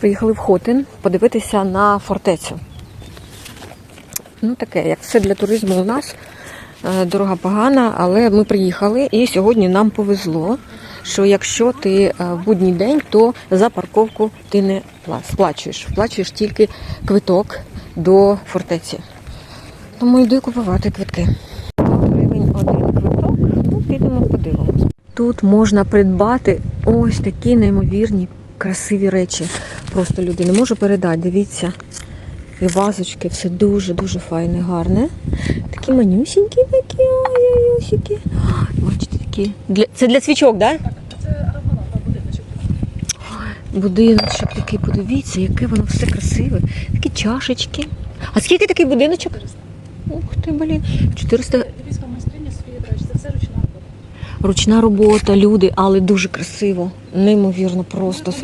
Приїхали в Хотин подивитися на фортецю. Ну, таке, як все для туризму у нас. Е, Дорога погана, але ми приїхали і сьогодні нам повезло, що якщо ти е, в будній день, то за парковку ти не сплачуєш. Сплачуєш тільки квиток до фортеці. Тому йду купувати квитки. Гривень один квиток. Ну, підемо подивимось. Тут можна придбати ось такі неймовірні красиві речі. Просто люди не можу передати. Дивіться. І вазочки, все дуже-дуже файне, гарне. Такі манюсінькі такі, ой-ой-осіки. Бачите, такі. Для... Це для свічок, так? Да? Будиночок. Такий, подивіться, яке воно все красиве. Такі чашечки. А скільки такий будиночок? 400. Ух ти, блін. 400 Львівська майстриня Софія Драч. Це все ручна. Ручна робота, люди, але дуже красиво. Неймовірно просто.